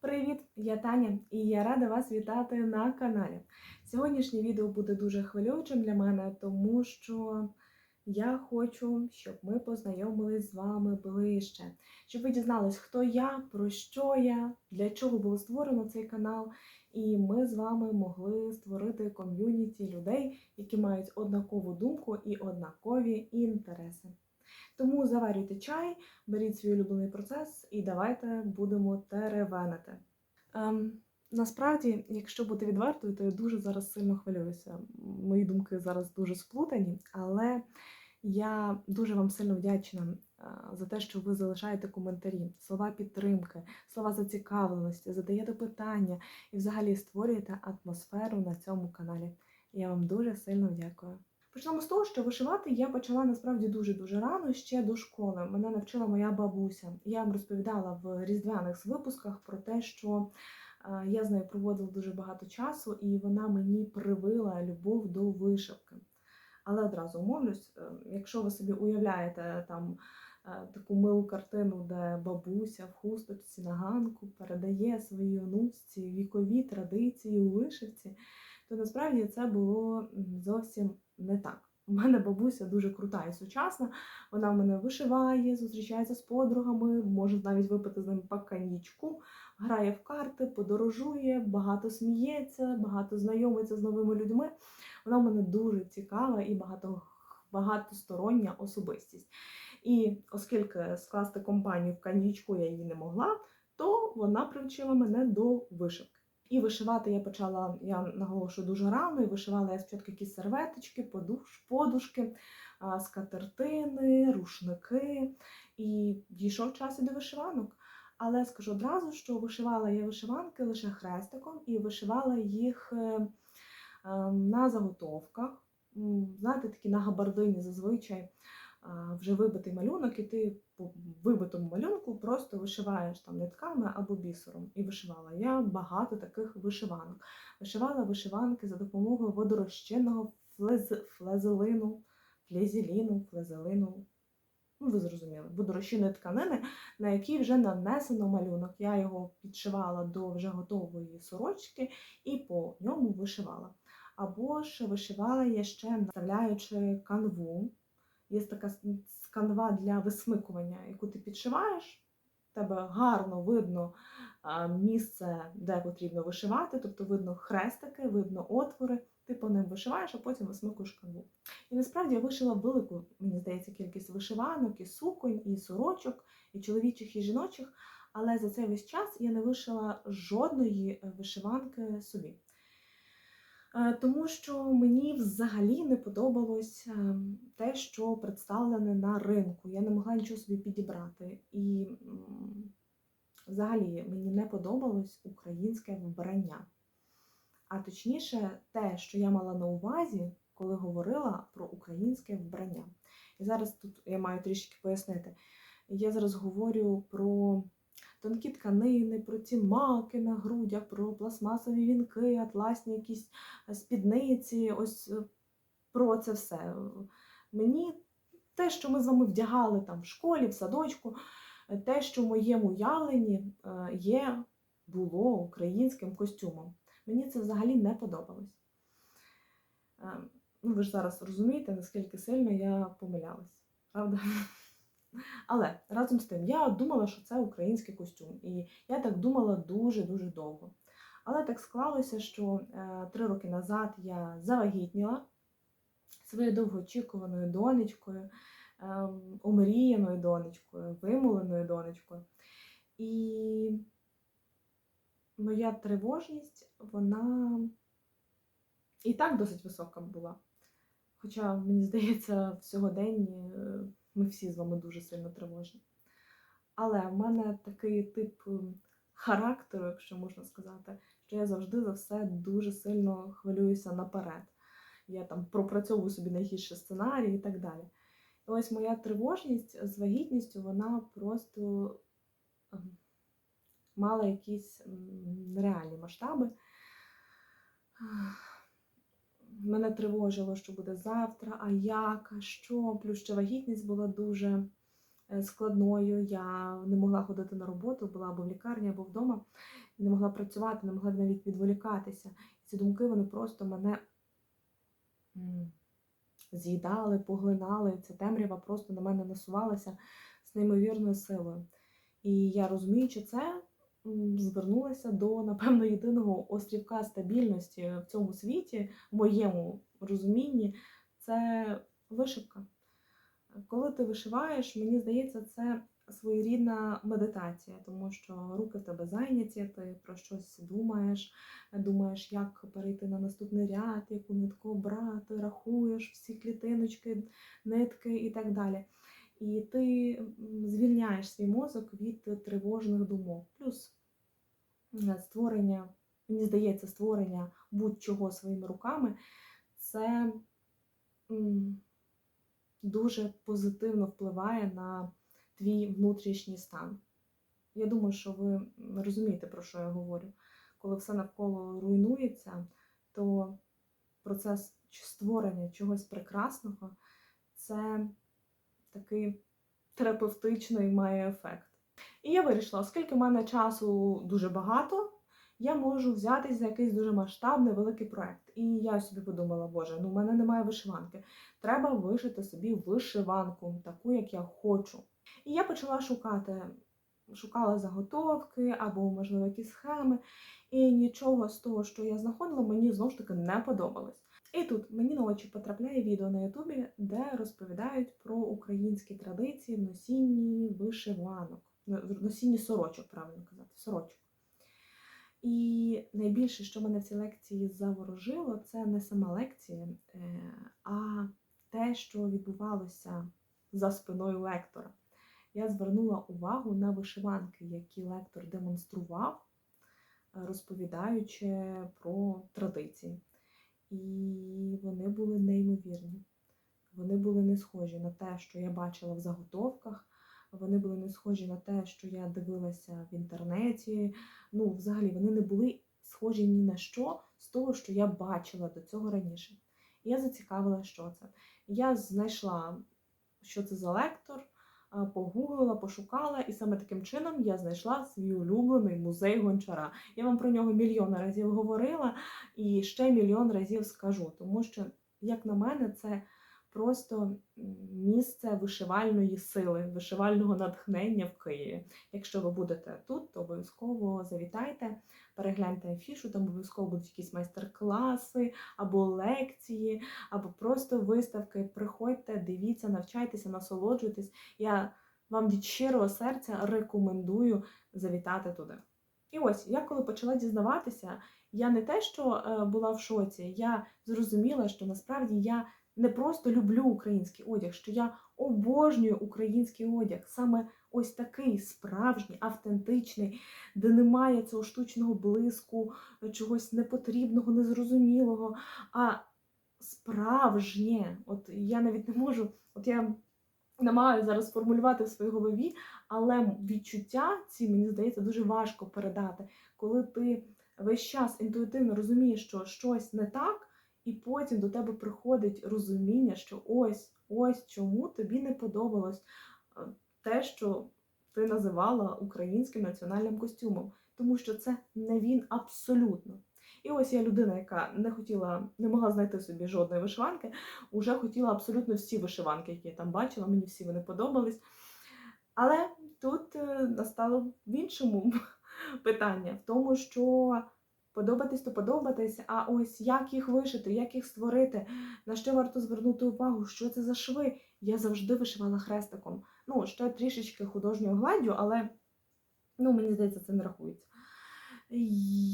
Привіт, я Таня, і я рада вас вітати на каналі. Сьогоднішнє відео буде дуже хвилюючим для мене, тому що я хочу, щоб ми познайомились з вами ближче, щоб ви дізнались, хто я, про що я, для чого було створено цей канал, і ми з вами могли створити ком'юніті людей, які мають однакову думку і однакові інтереси. Тому заварюйте чай, беріть свій улюблений процес і давайте будемо теревенити. Ем, насправді, якщо бути відвертою, то я дуже зараз сильно хвилююся. Мої думки зараз дуже сплутані, але я дуже вам сильно вдячна е, за те, що ви залишаєте коментарі, слова підтримки, слова зацікавленості, задаєте питання і взагалі створюєте атмосферу на цьому каналі. Я вам дуже сильно дякую. Почнемо з того, що вишивати я почала насправді дуже-дуже рано, ще до школи. Мене навчила моя бабуся. Я вам розповідала в різдвяних випусках про те, що е, я з нею проводила дуже багато часу, і вона мені привила любов до вишивки. Але одразу умовлюсь, е, якщо ви собі уявляєте там е, таку милу картину, де бабуся в хусточці на ганку передає своїй онучці вікові традиції у вишивці, то насправді це було зовсім не так. У мене бабуся дуже крута і сучасна. Вона в мене вишиває, зустрічається з подругами, може навіть випити з ними по коньячку, грає в карти, подорожує, багато сміється, багато знайомиться з новими людьми. Вона в мене дуже цікава і багато, багатостороння особистість. І оскільки скласти компанію в коньячку я її не могла, то вона привчила мене до вишивки. І вишивати я почала, я наголошую дуже рано, і вишивала я спочатку якісь серветочки, подуш, подушки, скатертини, рушники. І дійшов час і до вишиванок. Але скажу одразу, що вишивала я вишиванки лише хрестиком і вишивала їх е, е, на заготовках. Знаєте, такі на габардині зазвичай вже вибитий малюнок, і ти по вибитому малюнку просто вишиваєш там нитками або бісером. І вишивала я багато таких вишиванок. Вишивала вишиванки за допомогою водорозчинного флез... флезелину, флезеліну, флезелину. Ну, ви зрозуміли, водорозчинної тканини, на якій вже нанесено малюнок. Я його підшивала до вже готової сорочки і по ньому вишивала. Або ж вишивала я ще вставляючи канву. Є така с- канва для висмикування, яку ти підшиваєш. В тебе гарно видно місце, де потрібно вишивати, тобто видно хрестики, видно отвори, ти по ним вишиваєш, а потім висмикуєш канву. І насправді я вишила велику, мені здається, кількість вишиванок, і суконь, і сорочок, і чоловічих, і жіночих. Але за цей весь час я не вишила жодної е, вишиванки собі. Е, Тому що мені взагалі не подобалось е, те, що представлене на ринку. Я не могла нічого собі підібрати. І взагалі мені не подобалось українське вбрання. А точніше, те, що я мала на увазі, коли говорила про українське вбрання. І зараз тут я маю трішки пояснити. Я зараз говорю про тонкі тканини, про ці маки на грудях, про пластмасові вінки, атласні якісь спідниці, ось е, про це все. Мені те, що ми з вами вдягали там в школі, в садочку, е, те, що в моєму уявленні е, є, було українським костюмом. Мені це взагалі не подобалось. Е, Ну, ви ж зараз розумієте, наскільки сильно я помилялась, правда? Але разом з тим, я думала, що це український костюм. І я так думала дуже-дуже довго. Але так склалося, що е, три роки назад я завагітніла своєю довгоочікуваною донечкою, е, омріяною донечкою, вимоленою донечкою. І моя тривожність, вона і так досить висока була. Хоча, мені здається, в сьогоденні е, ми всі з вами дуже сильно тривожні. Але в мене такий тип ем, характеру, якщо можна сказати, що я завжди за все дуже сильно хвилююся наперед. Я там пропрацьовую собі найгірші сценарії і так далі. І ось моя тривожність з вагітністю, вона просто ем, мала якісь нереальні масштаби. Мене тривожило, що буде завтра, а як, а що. Плюс ще вагітність була дуже е, складною. Я не могла ходити на роботу, була або в лікарні, або вдома. не могла працювати, не могла навіть відволікатися. Ці думки вони просто мене з'їдали, поглинали. Ця темрява просто на мене насувалася з неймовірною силою. І я розуміючи це, м, звернулася до, напевно, єдиного острівка стабільності в цьому світі, в моєму розумінні, це вишивка. Коли ти вишиваєш, мені здається, це своєрідна медитація, тому що руки в тебе зайняті, ти про щось думаєш, думаєш, як перейти на наступний ряд, яку нитку обрати, рахуєш всі клітиночки, нитки і так далі. І ти звільняєш свій мозок від тривожних думок. Плюс створення, мені здається, створення будь-чого своїми руками це дуже позитивно впливає на твій внутрішній стан. Я думаю, що ви розумієте, про що я говорю. Коли все навколо руйнується, то процес створення чогось прекрасного це такий терапевтичний має ефект. І я вирішила, оскільки в мене часу дуже багато, я можу взятись за якийсь дуже масштабний великий проект. І я собі подумала, боже, ну в мене немає вишиванки. Треба вишити собі вишиванку, таку, як я хочу. І я почала шукати, шукала заготовки або, можливо, якісь схеми, і нічого з того, що я знаходила, мені знову ж таки не подобалось. І тут мені на очі потрапляє відео на Ютубі, де розповідають про українські традиції в носінні вишиванок, в носінні сорочок, правильно казати, сорочок. І найбільше, що мене в цій лекції заворожило, це не сама лекція, е, а те, що відбувалося за спиною лектора. Я звернула увагу на вишиванки, які лектор демонстрував, е, розповідаючи про традиції. І вони були неймовірні. Вони були не схожі на те, що я бачила в заготовках. Вони були не схожі на те, що я дивилася в інтернеті. Ну, взагалі, вони не були схожі ні на що з того, що я бачила до цього раніше. І я зацікавила, що це. Я знайшла, що це за лектор, погуглила, пошукала, і саме таким чином я знайшла свій улюблений музей гончара. Я вам про нього мільйон разів говорила і ще мільйон разів скажу, тому що, як на мене, це просто місце вишивальної сили, вишивального натхнення в Києві. Якщо ви будете тут, то обов'язково завітайте, перегляньте афішу, там обов'язково будуть якісь майстер-класи або лекції, або просто виставки. Приходьте, дивіться, навчайтеся, насолоджуйтесь. Я вам від щирого серця рекомендую завітати туди. І ось я коли почала дізнаватися, я не те, що е, була в шоці, я зрозуміла, що насправді я не просто люблю український одяг, що я обожнюю український одяг, саме ось такий справжній, автентичний, де немає цього штучного блиску, чогось непотрібного, незрозумілого, а справжнє. От я навіть не можу, от я намагаюся зараз сформулювати в своїй голові, але відчуття ці, мені здається, дуже важко передати, коли ти весь час інтуїтивно розумієш, що щось не так, і потім до тебе приходить розуміння, що ось ось чому тобі не подобалось е, те, що ти називала українським національним костюмом, тому що це не він абсолютно. І ось я людина, яка не хотіла, не могла знайти собі жодної вишиванки, уже хотіла абсолютно всі вишиванки, які я там бачила, мені всі вони подобались. Але тут е, настало в іншому питання, в тому, що подобатись то подобатись, а ось як їх вишити, як їх створити, на що варто звернути увагу, що це за шви. Я завжди вишивала хрестиком. Ну, ще трішечки художньою гладдю, але ну, мені здається, це не рахується.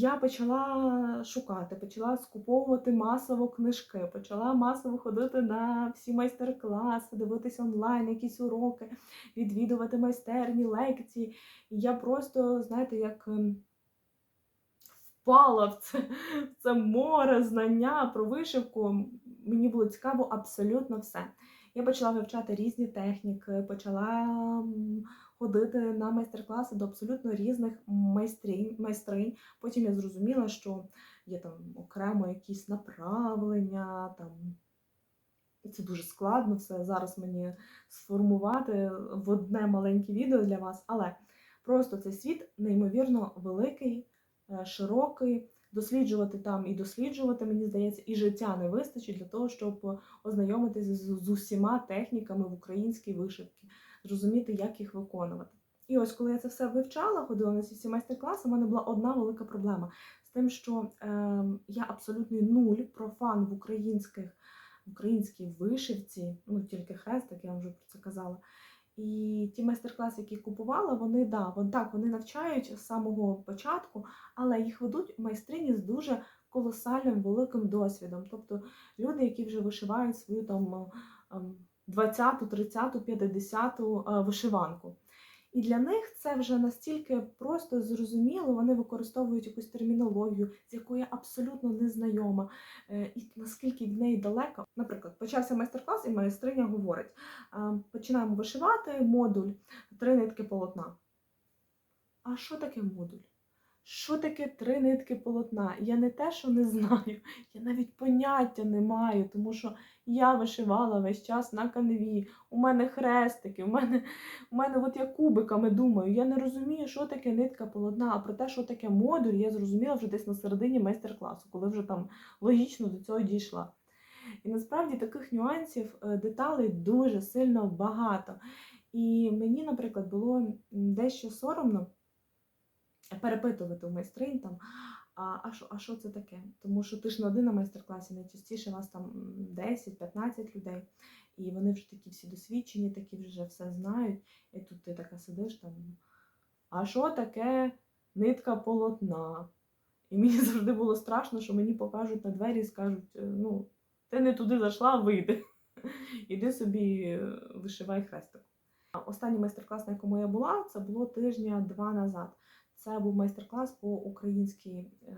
Я почала шукати, почала скуповувати масово книжки, почала масово ходити на всі майстер-класи, дивитися онлайн, якісь уроки, відвідувати майстерні, лекції. Я просто, знаєте, як ем, впала в це, в це море знання про вишивку. Мені було цікаво абсолютно все. Я почала вивчати різні техніки, почала ходити на майстер-класи до абсолютно різних майстринь, майстринь. Потім я зрозуміла, що є там окремо якісь направлення, там це дуже складно все зараз мені сформувати в одне маленьке відео для вас. Але просто цей світ неймовірно великий, широкий. Досліджувати там і досліджувати, мені здається, і життя не вистачить для того, щоб ознайомитися з, усіма техніками в українській вишивці, зрозуміти, як їх виконувати. І ось коли я це все вивчала, ходила на ці всі майстер-класи, у мене була одна велика проблема з тим, що е, я абсолютний нуль профан в українських в українській вишивці, ну тільки хрестик, я вам вже про це казала. І ті майстер-класи, які купувала, вони да, вон так вони навчають з самого початку, але їх ведуть майстрині з дуже колосальним великим досвідом. Тобто люди, які вже вишивають свою там 20, 30, 50 вишиванку. І для них це вже настільки просто зрозуміло, вони використовують якусь термінологію, з якою я абсолютно не знайома, е, і наскільки від неї далеко. Наприклад, почався майстер-клас, і майстриня говорить: починаємо вишивати модуль три нитки полотна. А що таке модуль? Що таке три нитки полотна? Я не те, що не знаю, я навіть поняття не маю, тому що я вишивала весь час на канві. У мене хрестики, у мене у мене от я кубиками думаю. Я не розумію, що таке нитка полотна, а про те, що таке модуль, я зрозуміла вже десь на середині майстер-класу, коли вже там логічно до цього дійшла. І насправді таких нюансів, е, деталей дуже сильно багато. І мені, наприклад, було дещо соромно перепитувати у майстринь там, а а, що а що це таке? Тому що ти ж не один на майстер-класі, найчастіше вас там 10-15 людей, і вони вже такі всі досвідчені, такі вже все знають. І тут ти така сидиш там. А що таке нитка полотна? І мені завжди було страшно, що мені покажуть на двері і скажуть: ну, ти не туди зайшла, вийди. Іди собі е, вишивай хрестик. Останній майстер-клас, на якому я була, це було тижня-два назад. Це був майстер-клас по українській е,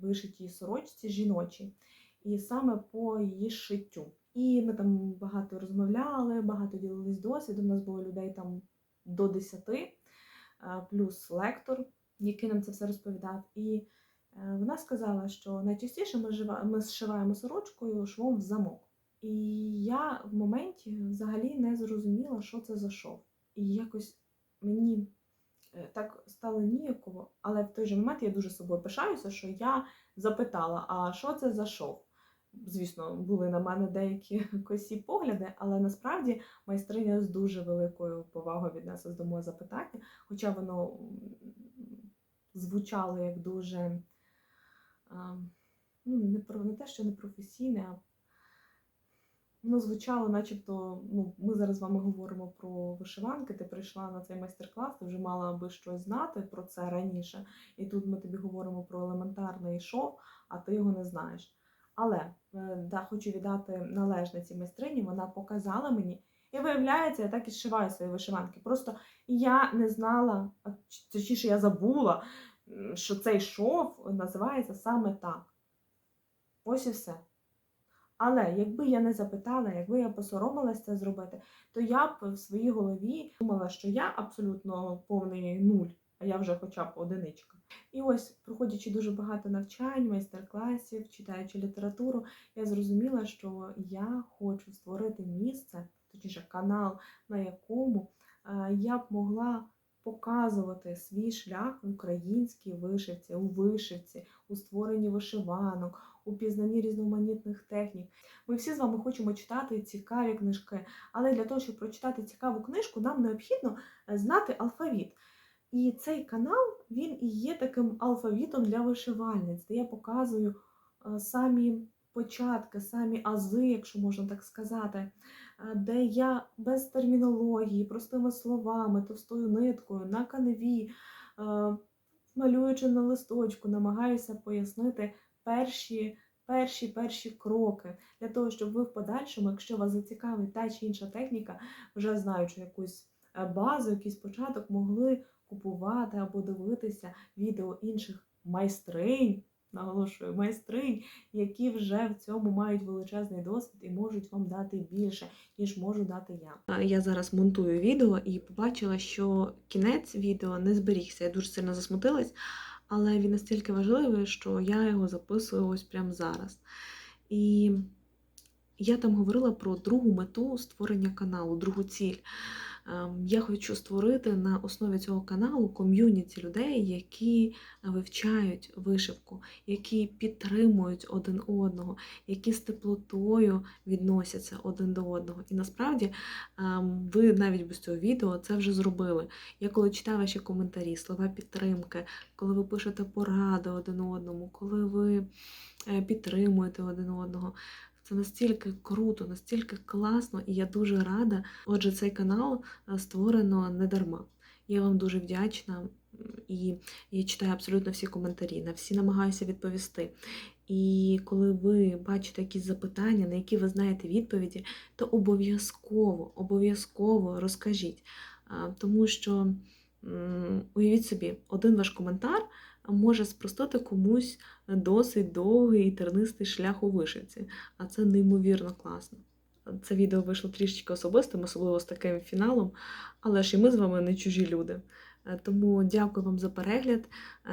вишитій сорочці жіночій, і саме по її шиттю. І ми там багато розмовляли, багато ділились досвідом. У нас було людей там до 10, е, плюс лектор, який нам це все розповідав. І е, вона сказала, що найчастіше ми ми зшиваємо сорочкою швом в замок. І я в моменті взагалі не зрозуміла, що це за шов. І якось мені. Е, так стало ніяково, але в той же момент я дуже собою пишаюся, що я запитала, а що це за шов? Звісно, були на мене деякі косі погляди, але насправді майстриня з дуже великою повагою віднеслась до мого запитання, хоча воно звучало як дуже ну, не те, що не професійне, а Воно звучало, начебто, ну, ми зараз з вами говоримо про вишиванки. Ти прийшла на цей майстер-клас, ти вже мала би щось знати про це раніше. І тут ми тобі говоримо про елементарний шов, а ти його не знаєш. Але е, да, хочу віддати належне цій майстрині, вона показала мені. І виявляється, я так і зшиваю свої вишиванки. Просто я не знала, точніше, я забула, що цей шов називається саме так. Ось і все. Але якби я не запитала, якби я посоромилася це зробити, то я б в своїй голові думала, що я абсолютно повний нуль, а я вже хоча б одиничка. І ось, проходячи дуже багато навчань, майстер-класів, читаючи літературу, я зрозуміла, що я хочу створити місце, точніше канал, на якому я б могла показувати свій шлях в українській вишивці, у вишивці, у створенні вишиванок, у пізнанні різноманітних технік. Ми всі з вами хочемо читати цікаві книжки, але для того, щоб прочитати цікаву книжку, нам необхідно е, знати алфавіт. І цей канал він і є таким алфавітом для вишивальниць, де я показую е, самі початки, самі ази, якщо можна так сказати, е, де я без термінології, простими словами, товстою ниткою, на канві, малюючи на листочку, намагаюся пояснити перші перші перші кроки для того, щоб ви в подальшому, якщо вас зацікавить та чи інша техніка, вже знаючи якусь е, базу, якийсь початок, могли купувати або дивитися відео інших майстринь. Наголошую, майстринь, які вже в цьому мають величезний досвід і можуть вам дати більше, ніж можу дати я. Я зараз монтую відео і побачила, що кінець відео не зберігся. Я дуже сильно засмутилась але він настільки важливий, що я його записую ось прямо зараз. І я там говорила про другу мету створення каналу, другу ціль. Ем, Я хочу створити на основі цього каналу ком'юніті людей, які вивчають вишивку, які підтримують один одного, які з теплотою відносяться один до одного. І насправді ем, ви навіть без цього відео це вже зробили. Я коли читаю ваші коментарі, слова підтримки, коли ви пишете поради один одному, коли ви е, підтримуєте один одного. Це настільки круто, настільки класно, і я дуже рада. Отже, цей канал е, створено не дарма. Я вам дуже вдячна і я читаю абсолютно всі коментарі, на всі намагаюся відповісти. І коли ви бачите якісь запитання, на які ви знаєте відповіді, то обов'язково, обов'язково розкажіть. Тому що уявіть собі, один ваш коментар може спростити комусь досить довгий і тернистий шлях у вишивці, а це неймовірно класно. Це відео вийшло трішечки особистим, особливо з таким фіналом, але ж і ми з вами не чужі люди. Е, Тому дякую вам за перегляд.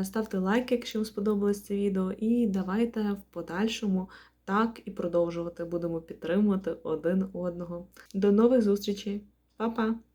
Е, Ставте лайк, якщо вам сподобалось це відео, і давайте в подальшому так і продовжувати. Будемо підтримувати один одного. До нових зустрічей! Па-па!